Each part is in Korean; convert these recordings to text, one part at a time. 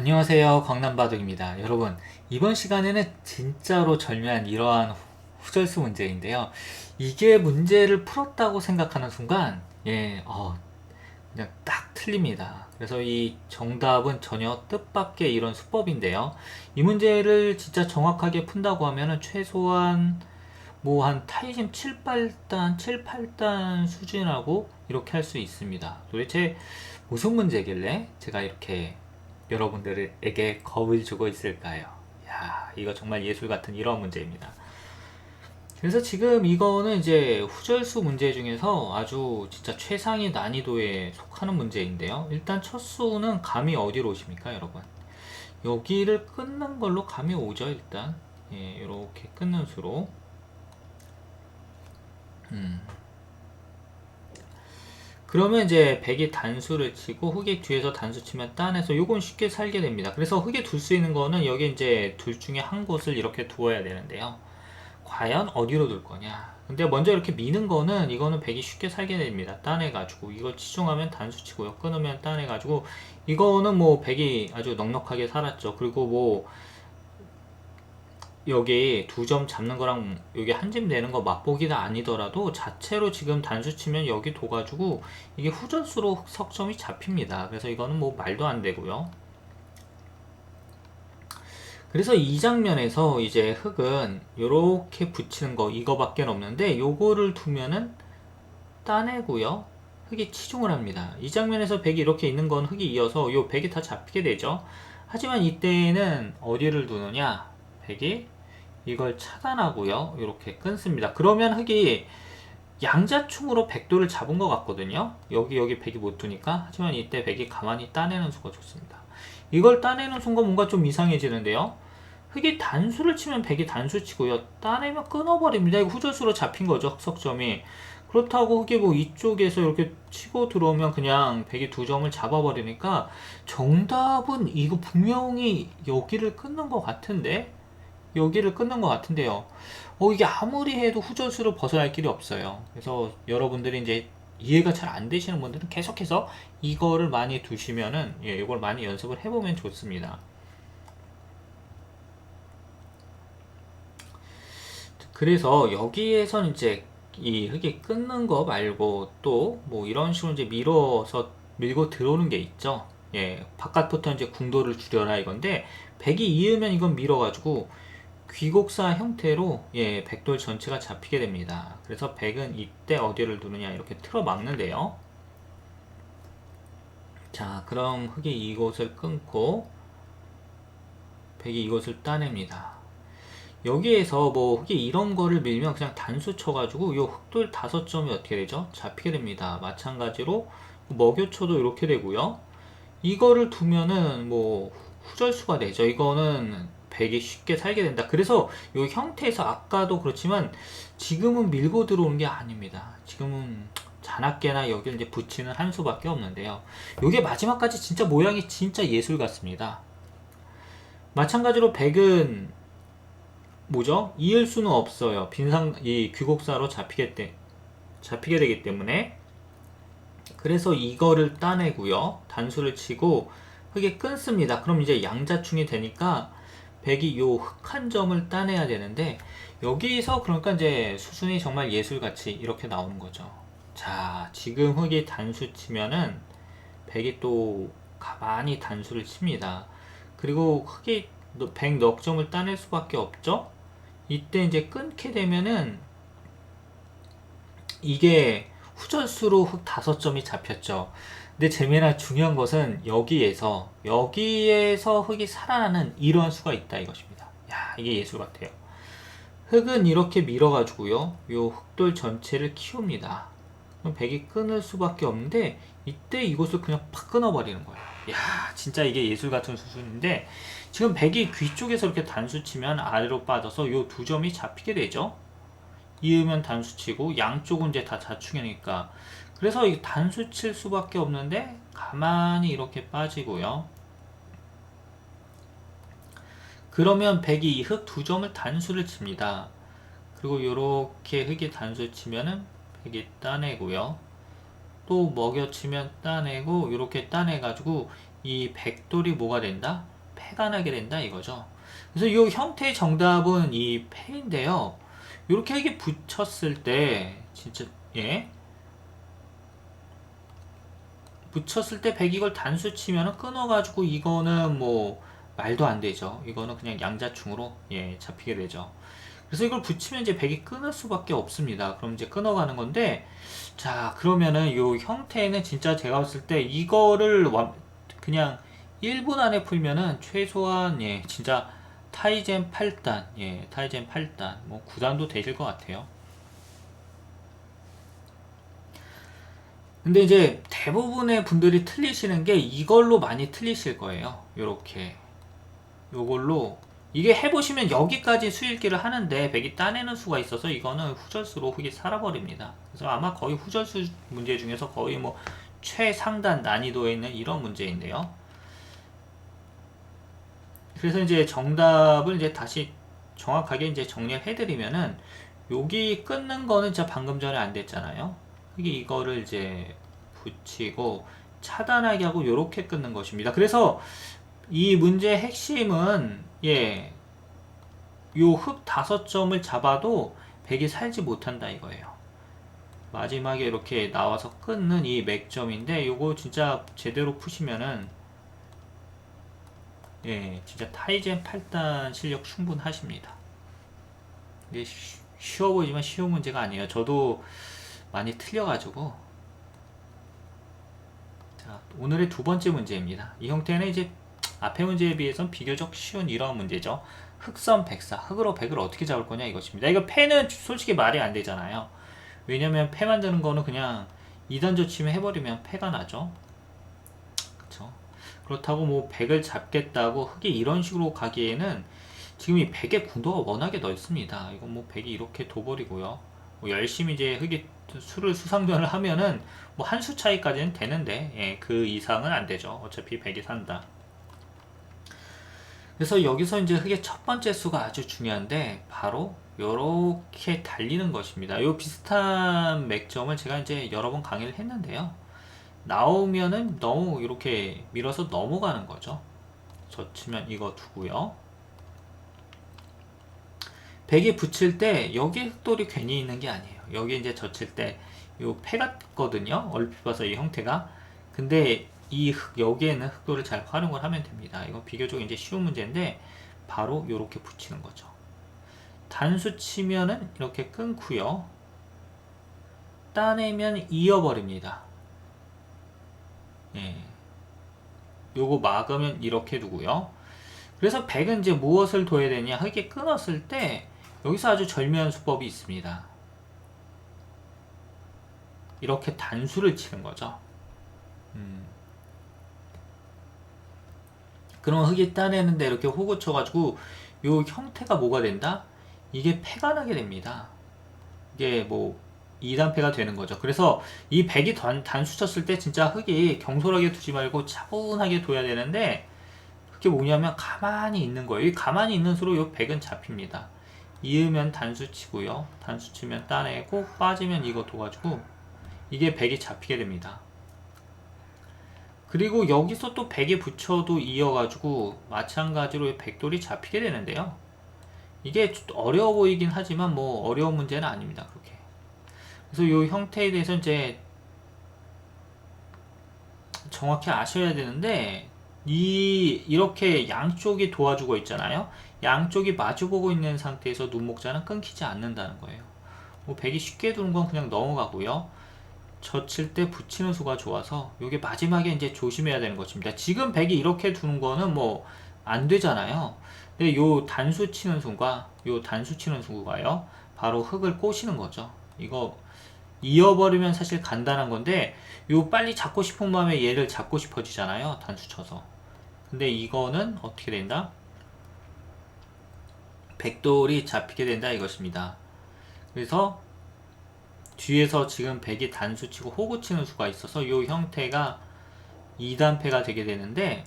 안녕하세요. 광남바둑입니다. 여러분, 이번 시간에는 진짜로 절묘한 이러한 후- 후절수 문제인데요. 이게 문제를 풀었다고 생각하는 순간, 예, 어, 그냥 딱 틀립니다. 그래서 이 정답은 전혀 뜻밖의 이런 수법인데요. 이 문제를 진짜 정확하게 푼다고 하면은 최소한 뭐 한 타이즘 7, 8단, 7, 8단 수준하고 이렇게 할 수 있습니다. 도대체 무슨 문제길래 제가 이렇게 여러분들에게 겁을 주고 있을까요? 야, 이거 정말 예술 같은 이런 문제입니다. 그래서 지금 이거는 이제 후절수 문제 중에서 아주 진짜 최상위 난이도에 속하는 문제인데요. 일단 첫 수는 감이 어디로 오십니까, 여러분? 여기를 끊는 걸로 감이 오죠, 일단. 예, 이렇게 끊는 수로. 음. 그러면 이제 백이 단수를 치고 흑이 뒤에서 단수 치면 딴에서 요건 쉽게 살게 됩니다. 그래서 흑이 둘 수 있는 거는 여기 이제 둘 중에 한 곳을 이렇게 두어야 되는데요. 과연 어디로 둘 거냐? 근데 먼저 이렇게 미는 거는 이거는 백이 쉽게 살게 됩니다. 따내가지고 이걸 치중하면 단수 치고요. 끊으면 따내가지고 이거는 뭐 백이 아주 넉넉하게 살았죠. 그리고 뭐 여기 두 점 잡는 거랑 여기 한 점 내는 거 맛보기가 아니더라도 자체로 지금 단수 치면 여기 둬가지고 이게 후전수로 석점이 잡힙니다. 그래서 이거는 뭐 말도 안 되고요. 그래서 이 장면에서 이제 흙은 이렇게 붙이는 거 이거밖에 없는데 요거를 두면은 따내고요. 흙이 치중을 합니다. 이 장면에서 백이 이렇게 있는 건 흙이 이어서 요 백이 다 잡히게 되죠. 하지만 이때는 어디를 두느냐? 백이 이걸 차단하고요. 이렇게 끊습니다. 그러면 흙이 양자충으로 백도를 잡은 것 같거든요. 여기 여기 백이 못 두니까. 하지만 이때 백이 가만히 따내는 수가 좋습니다. 이걸 따내는 순간 뭔가 좀 이상해지는데요. 흙이 단수를 치면 백이 단수 치고요. 따내면 끊어버립니다. 이거 후절수로 잡힌 거죠. 석점이. 그렇다고 흙이 뭐 이쪽에서 이렇게 치고 들어오면 그냥 백이 두 점을 잡아버리니까 정답은 이거 분명히 여기를 끊는 것 같은데 여기를 끊는 것 같은데요. 어, 이게 아무리 해도 후절수로 벗어날 길이 없어요. 그래서 여러분들이 이제 이해가 잘 안 되시는 분들은 계속해서 이거를 많이 두시면은, 예, 이걸 많이 연습을 해보면 좋습니다. 그래서 여기에선 이제 이 흙이 끊는 거 말고 또 뭐 이런 식으로 이제 밀어서 밀고 들어오는 게 있죠. 예, 바깥부터 이제 궁도를 줄여라 이건데 백이 이으면 이건 밀어가지고 귀곡사 형태로 예, 백돌 전체가 잡히게 됩니다. 그래서 백은 이때 어디를 두느냐 이렇게 틀어 막는데요. 자, 그럼 흙이 이곳을 끊고 백이 이곳을 따냅니다. 여기에서 뭐 흙이 이런 거를 밀면 그냥 단수 쳐가지고 요 흑돌 다섯 점이 어떻게 되죠? 잡히게 됩니다. 마찬가지로 먹여쳐도 이렇게 되고요. 이거를 두면은 뭐 후절수가 되죠. 이거는 백이 쉽게 살게 된다. 그래서 이 형태에서 아까도 그렇지만 지금은 밀고 들어오는 게 아닙니다. 지금은 자나깨나 여기를 이제 붙이는 한 수밖에 없는데요. 이게 마지막까지 진짜 모양이 진짜 예술 같습니다. 마찬가지로 백은 뭐죠? 이을 수는 없어요. 빈상 이 귀곡사로 잡히게 때 잡히게 되기 때문에 그래서 이거를 따내고요. 단수를 치고 흙에 끊습니다. 그럼 이제 양자충이 되니까 백이 요 흑한 점을 따내야 되는데 여기서 그러니까 이제 수순이 정말 예술같이 이렇게 나오는 거죠. 자, 지금 흙이 단수 치면은 백이 또 가만히 단수를 칩니다. 그리고 흙이 백 넉 점을 따낼 수밖에 없죠. 이때 이제 끊게 되면은 이게 후절수로 흙 다섯 점이 잡혔죠. 근데 재미나 중요한 것은 여기에서 여기에서 흙이 살아나는 이러한 수가 있다 이것입니다. 야 이게 예술 같아요. 흙은 이렇게 밀어가지고요. 요 흙돌 전체를 키웁니다. 그럼 백이 끊을 수밖에 없는데 이때 이곳을 그냥 팍 끊어버리는 거예요. 야 진짜 이게 예술 같은 수순인데 지금 백이 귀 쪽에서 이렇게 단수 치면 아래로 빠져서 요 두 점이 잡히게 되죠. 이으면 단수 치고 양쪽은 이제 다 자충이니까 그래서 이 단수 칠 수밖에 없는데 가만히 이렇게 빠지고요. 그러면 백이 이 흙 두 점을 단수를 칩니다. 그리고 이렇게 흙이 단수 치면은 백이 따내고요. 또 먹여치면 따내고 이렇게 따내가지고 이 백돌이 뭐가 된다? 패가 나게 된다 이거죠. 그래서 이 형태의 정답은 이 패인데요. 이렇게 이게 붙였을 때 진짜 예 붙였을 때 100 이걸 단수 치면은 끊어가지고 이거는 뭐 말도 안 되죠. 이거는 그냥 양자충으로 예 잡히게 되죠. 그래서 이걸 붙이면 이제 100이 끊을 수밖에 없습니다. 그럼 이제 끊어가는 건데 자 그러면은 이 형태는 진짜 제가 봤을 때 이거를 완- 그냥 1분 안에 풀면은 최소한 예 진짜 타이젠 8단 예 타이젠 8단 뭐 9단도 되실 것 같아요. 근데 이제 대부분의 분들이 틀리시는 게 이걸로 많이 틀리실 거예요. 요렇게. 요걸로. 이게 해보시면 여기까지 수일기를 하는데 백이 따내는 수가 있어서 이거는 후절수로 흙이 살아버립니다. 그래서 아마 거의 후절수 문제 중에서 거의 뭐 최상단 난이도에 있는 이런 문제인데요. 그래서 이제 정답을 이제 다시 정확하게 이제 정리를 해드리면은 여기 끊는 거는 진짜 방금 전에 안 됐잖아요. 이거를 이제 붙이고 차단하게 하고 이렇게 끊는 것입니다. 그래서 이 문제의 핵심은 예, 요흙 다섯 점을 잡아도 백이 살지 못한다 이거예요. 마지막에 이렇게 나와서 끊는 이 맥점인데 요거 진짜 제대로 푸시면은 예, 진짜 타이젠 8단 실력 충분하십니다. 쉬- 쉬워 보이지만 쉬운 문제가 아니에요. 저도 많이 틀려가지고 자 오늘의 두 번째 문제입니다. 이 형태는 이제 앞의 문제에 비해서는 비교적 쉬운 이런 문제죠. 흑선 백사 흑으로 백을 어떻게 잡을 거냐 이것입니다. 이거 패는 솔직히 말이 안 되잖아요. 왜냐면 패 만드는 거는 그냥 2단 조 치면 해버리면 패가 나죠. 그쵸? 그렇다고 뭐 100을 잡겠다고 흑이 이런 식으로 가기에는 지금 이 100의 구도가 워낙에 넓습니다. 이건 뭐 100이 이렇게 둬버리고요. 뭐 열심히 이제 흑이 수를 수상전을 하면은 뭐 한 수 차이까지는 되는데 예, 그 이상은 안 되죠. 어차피 100이 산다. 그래서 여기서 이제 흑의 첫 번째 수가 아주 중요한데 바로 이렇게 달리는 것입니다. 이 비슷한 맥점을 제가 이제 여러 번 강의를 했는데요. 나오면은 너무 이렇게 밀어서 넘어가는 거죠. 젖히면 이거 두고요. 100에 붙일 때 여기 흑돌이 괜히 있는 게 아니에요. 여기 이제 젖힐 때요패 같거든요. 얼핏 봐서 이 형태가. 근데 이 흑, 여기에는 흑돌을 잘 활용을 하면 됩니다. 이건 비교적 이제 쉬운 문제인데 바로 이렇게 붙이는 거죠. 단수 치면은 이렇게 끊고요. 따내면 이어버립니다. 예. 요거 막으면 이렇게 두고요. 그래서 100은 이제 무엇을 둬야 되냐? 흙이 끊었을 때 여기서 아주 절묘한 수법이 있습니다. 이렇게 단수를 치는 거죠. 음. 그럼 흙이 따내는데 이렇게 호구 쳐가지고 요 형태가 뭐가 된다? 이게 패가 나게 됩니다. 이게 뭐 2단패가 되는 거죠. 그래서 이 100이 단, 단수 쳤을 때 진짜 흙이 경솔하게 두지 말고 차분하게 둬야 되는데 그게 뭐냐면 가만히 있는 거예요. 이 가만히 있는 수로 요 100은 잡힙니다. 이으면 단수 치고요. 단수 치면 따내고 빠지면 이거 둬가지고 이게 100이 잡히게 됩니다. 그리고 여기서 또 100에 붙여도 이어가지고 마찬가지로 백돌이 잡히게 되는데요. 이게 좀 어려워 보이긴 하지만 뭐 어려운 문제는 아닙니다. 그렇게. 그래서 이 형태에 대해서 이제 정확히 아셔야 되는데 이 이렇게 양쪽이 도와주고 있잖아요. 양쪽이 마주보고 있는 상태에서 눈목자는 끊기지 않는다는 거예요. 뭐 백이 쉽게 두는 건 그냥 넘어가고요. 젖힐 때 붙이는 수가 좋아서 이게 마지막에 이제 조심해야 되는 것입니다. 지금 백이 이렇게 두는 거는 뭐 안 되잖아요. 근데 요 단수 치는 수가 요 단수 치는 수가요. 바로 흙을 꼬시는 거죠. 이거 이어버리면 사실 간단한 건데 요 빨리 잡고 싶은 마음에 얘를 잡고 싶어지잖아요. 단수 쳐서. 근데 이거는 어떻게 된다? 백돌이 잡히게 된다 이것입니다. 그래서 뒤에서 지금 백이 단수 치고 호구 치는 수가 있어서 이 형태가 2단패가 되게 되는데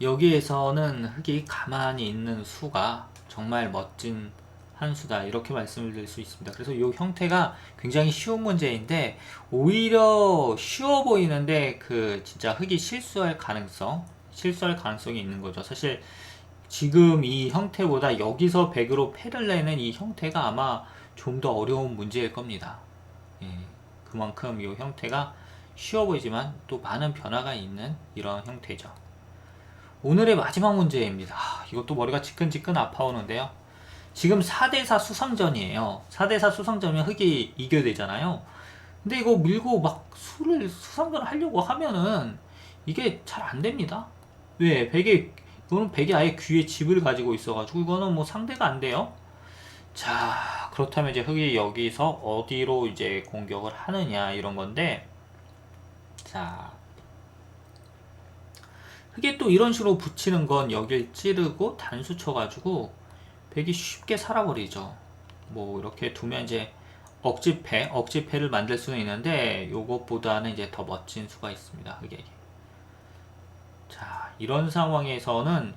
여기에서는 흙이 가만히 있는 수가 정말 멋진 한 수다 이렇게 말씀을 드릴 수 있습니다. 그래서 이 형태가 굉장히 쉬운 문제인데 오히려 쉬워 보이는데 그 진짜 흙이 실수할 가능성, 실수할 가능성이 있는 거죠. 사실 지금 이 형태보다 여기서 100으로 패를 내는 이 형태가 아마 좀 더 어려운 문제일 겁니다. 예, 그만큼 이 형태가 쉬워 보이지만 또 많은 변화가 있는 이런 형태죠. 오늘의 마지막 문제입니다. 아, 이것도 머리가 지끈지끈 아파오는데요. 지금 4대4 수상전이에요. 4대4 수상전이면 흙이 이겨야 되잖아요. 근데 이거 밀고 막 수를 수상전을 하려고 하면은 이게 잘 안 됩니다. 왜? 백이, 이거는 백이 아예 귀에 집을 가지고 있어가지고 이거는 뭐 상대가 안 돼요. 자, 그렇다면 이제 흙이 여기서 어디로 이제 공격을 하느냐 이런 건데 자, 흙에 또 이런 식으로 붙이는 건 여길 찌르고 단수 쳐가지고 백이 쉽게 살아버리죠. 뭐 이렇게 두면 이제 억지패, 억지패를 만들 수는 있는데 요것보다는 이제 더 멋진 수가 있습니다. 흙에게. 자, 이런 상황에서는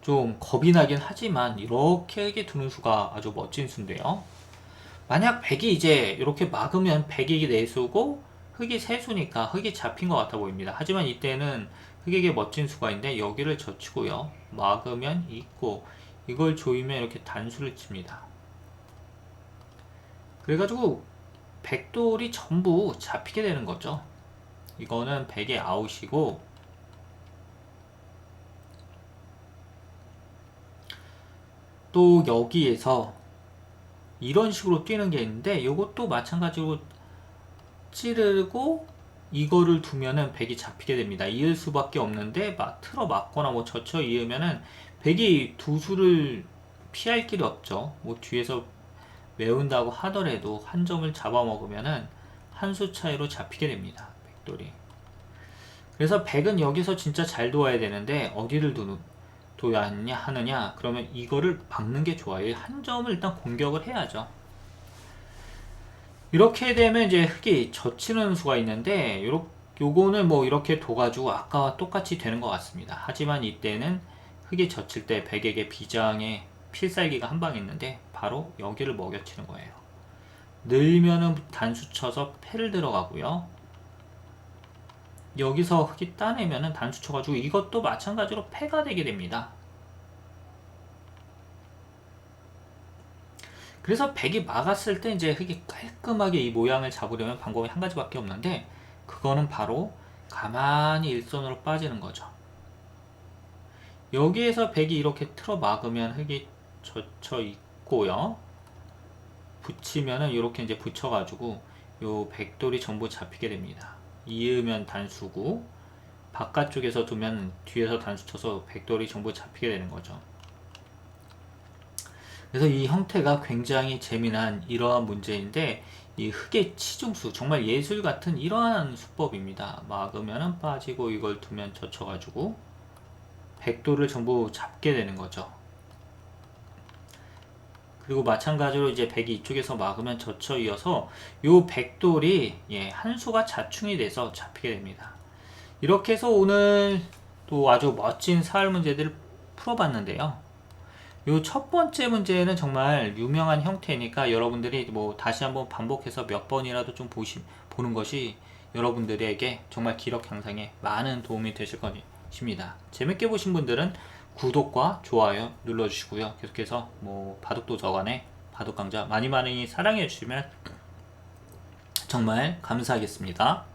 좀 겁이 나긴 하지만 이렇게 두는 수가 아주 멋진 수인데요. 만약 백이 이제 이렇게 막으면 백이 내수고 흙이 세수니까 흙이 잡힌 것 같아 보입니다. 하지만 이때는 흙에게 멋진 수가 있는데 여기를 젖히고요. 막으면 있고 이걸 조이면 이렇게 단수를 칩니다. 그래가지고 백돌이 전부 잡히게 되는 거죠. 이거는 백의 아웃이고 또 여기에서 이런 식으로 뛰는 게 있는데 이것도 마찬가지로 찌르고 이거를 두면은 백이 잡히게 됩니다. 이을 수밖에 없는데 막 틀어 맞거나 뭐 젖혀 이으면은 백이 두 수를 피할 길이 없죠. 뭐 뒤에서 외운다고 하더라도 한 점을 잡아먹으면은 한 수 차이로 잡히게 됩니다. 백돌이. 그래서 백은 여기서 진짜 잘 도와야 되는데 어디를 두는 둬야 하느냐 그러면 이거를 막는 게 좋아요. 한 점을 일단 공격을 해야죠. 이렇게 되면 이제 흙이 젖히는 수가 있는데 요거는 뭐 이렇게 둬가지고 아까와 똑같이 되는 것 같습니다. 하지만 이때는 흙이 젖힐 때 백에게 비장의 필살기가 한 방 있는데 바로 여기를 먹여치는 거예요. 늘면은 단수 쳐서 패를 들어가고요. 여기서 흙이 따내면은 단수 쳐가지고 이것도 마찬가지로 패가 되게 됩니다. 그래서 백이 막았을 때 이제 흙이 깔끔하게 이 모양을 잡으려면 방법이 한 가지밖에 없는데 그거는 바로 가만히 일선으로 빠지는 거죠. 여기에서 백이 이렇게 틀어 막으면 흙이 젖혀 있고요. 붙이면은 이렇게 이제 붙여가지고 요 백돌이 전부 잡히게 됩니다. 이으면 단수고 바깥쪽에서 두면 뒤에서 단수 쳐서 백돌이 전부 잡히게 되는 거죠. 그래서 이 형태가 굉장히 재미난 이러한 문제인데 이 흙의 치중수 정말 예술 같은 이러한 수법입니다. 막으면 빠지고 이걸 두면 젖혀가지고 백도를 전부 잡게 되는 거죠. 그리고 마찬가지로 이제 백이 이쪽에서 막으면 젖혀 이어서 요 백돌이 예, 한 수가 자충이 돼서 잡히게 됩니다. 이렇게 해서 오늘 또 아주 멋진 사활 문제들을 풀어봤는데요. 요 첫 번째 문제는 정말 유명한 형태니까 여러분들이 뭐 다시 한번 반복해서 몇 번이라도 좀 보시, 보는 것이 여러분들에게 정말 기록 향상에 많은 도움이 되실 것입니다. 재밌게 보신 분들은 구독과 좋아요 눌러주시고요. 계속해서 뭐 바둑도 저간에 바둑 강좌 많이 많이 사랑해 주시면 정말 감사하겠습니다.